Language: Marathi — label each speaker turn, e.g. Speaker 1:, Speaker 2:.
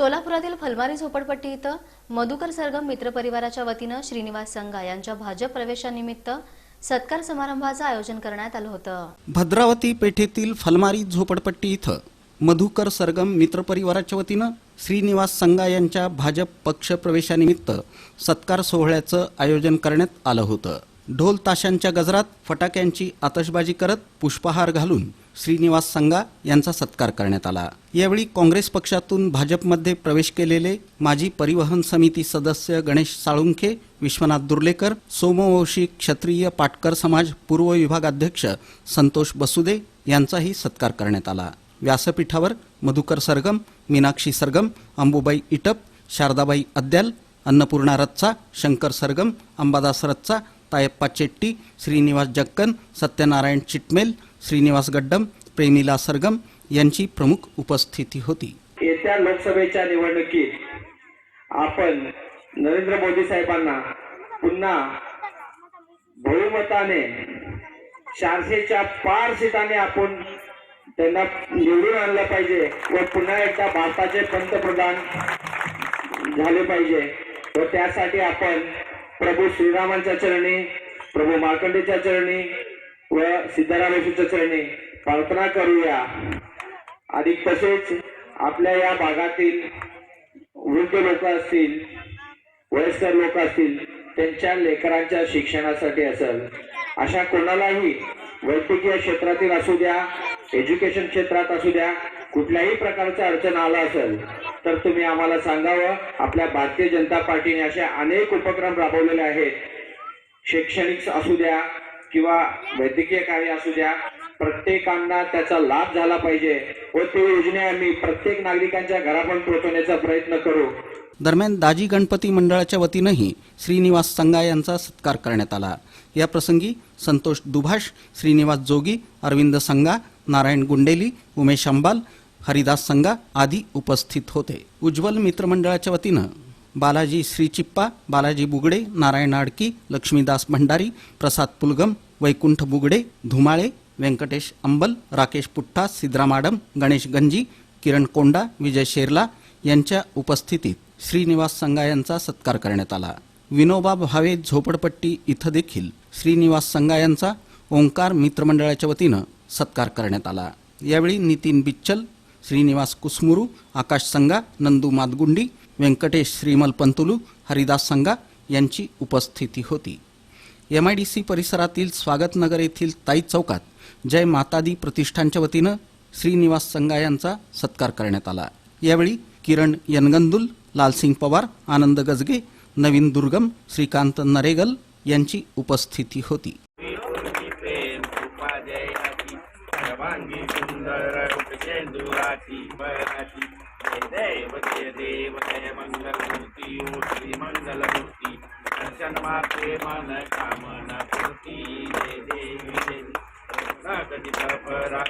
Speaker 1: सोलापुरातील फलमारी झोपडपट्टी इथं मधुकर सरगम मित्रपरिवाराच्या वतीनं श्रीनिवास संघा यांच्या भाजप प्रवेशानिमित्त सत्कार समारंभाचं आयोजन करण्यात आलं होतं.
Speaker 2: भद्रावती पेठेतील फलमारी झोपडपट्टी इथं मधुकर सरगम मित्रपरिवाराच्या वतीनं श्रीनिवास संगा यांच्या भाजप पक्ष प्रवेशानिमित्त सत्कार सोहळ्याचं आयोजन करण्यात आलं होतं. ढोल ताशांच्या गजरात फटाक्यांची आतषबाजी करत पुष्पहार घालून श्रीनिवास संगा यांचा सत्कार करण्यात आला. यावेळी काँग्रेस पक्षातून भाजपमध्ये प्रवेश केलेले माजी परिवहन समिती सदस्य गणेश साळुंखे विश्वनाथ दुर्लेकर सोमवंशी क्षत्रिय पाटकर समाज पूर्व विभागाध्यक्ष संतोष बसुदे यांचाही सत्कार करण्यात आला. व्यासपीठावर मधुकर सरगम मीनाक्षी सरगम अंबुबाई इटप शारदाबाई अद्याल अन्नपूर्णा रच्चा शंकर सरगम अंबादास रच्चा तायप्पा चेट्टी श्रीनिवास जक्कन सत्यनारायण चिटमेल श्रीनिवास गड्डम प्रेमिला सरगम यांची प्रमुख उपस्थिती होती.
Speaker 3: येत्या लोकसभेच्या निवडणुकीत आपण नरेंद्र मोदी साहेबांना पुन्हा बहुमताने चारशेच्या पार सीटाने आपण त्यांना निवडून आणलं पाहिजे व पुन्हा एकदा भारताचे पंतप्रधान झाले पाहिजे व त्यासाठी आपण प्रभू श्रीरामांच्या चरणी प्रभू मार्कंडेच्या चरणी व सिद्धरामेश्वरच्या चरणी. प्रार्थना करूया. आणि तसेच आपल्या या भागातील वृद्ध लोक असतील वयस्कर लोक असतील त्यांच्या लेकरांच्या शिक्षणासाठी असेल. अशा कोणालाही वैद्यकीय क्षेत्रातील असू द्या एज्युकेशन क्षेत्रात असू द्या कुठल्याही प्रकारचा अडचण आला असेल तर तुम्ही आम्हाला सांगावं आपल्या भारतीय जनता पार्टीने असे अनेक उपक्रम राबवलेले आहेत. शैक्षणिक असू द्या किंवा वैद्यकीय कार्य असू द्या प्रत्येकांना त्याचा लाभ झाला पाहिजे. व ते योजना आम्ही प्रत्येक नागरिकांच्या घरापर्यंत पोहोचवण्याचा प्रयत्न करू.
Speaker 2: दरम्यान दाजी गणपती मंडळाच्या वतीनंही श्रीनिवास संगा यांचा सत्कार करण्यात आला. या प्रसंगी संतोष दुभाष श्रीनिवास जोगी अरविंद संगा नारायण गुंडेली उमेश अंबाल हरिदास संगा आदी उपस्थित होते. उज्ज्वल मित्रमंडळाच्या वतीनं बालाजी श्रीचिप्पा बालाजी बुगडे नारायण आडकी लक्ष्मीदास भंडारी प्रसाद पुलगम वैकुंठ बुगडे धुमाळे व्यंकटेश अंबल राकेश पुट्टा सिद्रामाडम गणेश गंजी किरण कोंडा विजय शेरला यांच्या उपस्थितीत श्रीनिवास संगा यांचा सत्कार करण्यात आला. विनोबा भावे झोपडपट्टी इथं देखील श्रीनिवास संगा यांचा ओंकार मित्रमंडळाच्या वतीनं सत्कार करण्यात आला. यावेळी नितीन बिच्चल श्रीनिवास कुसमुरू आकाश संगा नंदू मादगुंडी व्यंकटेश श्रीमल पंतुलू हरिदास संगा यांची उपस्थिती होती. एम आय डी सी परिसरातील स्वागतनगर येथील ताई चौकात जय मातादी प्रतिष्ठानच्या वतीनं श्रीनिवास संगा यांचा सत्कार करण्यात आला. यावेळी किरण यनगंदुल लालसिंग पवार आनंद गजगे नवीन दुर्गम श्रीकांत नरेगल यांची उपस्थिती होती.
Speaker 4: प्रेम कृपा जय देव जय देव जय मंगलमूर्ती ओ श्री मंगलमूर्ती. दर्शन माते मन कामना पूर्ती. जय देवी जय प्रगती परा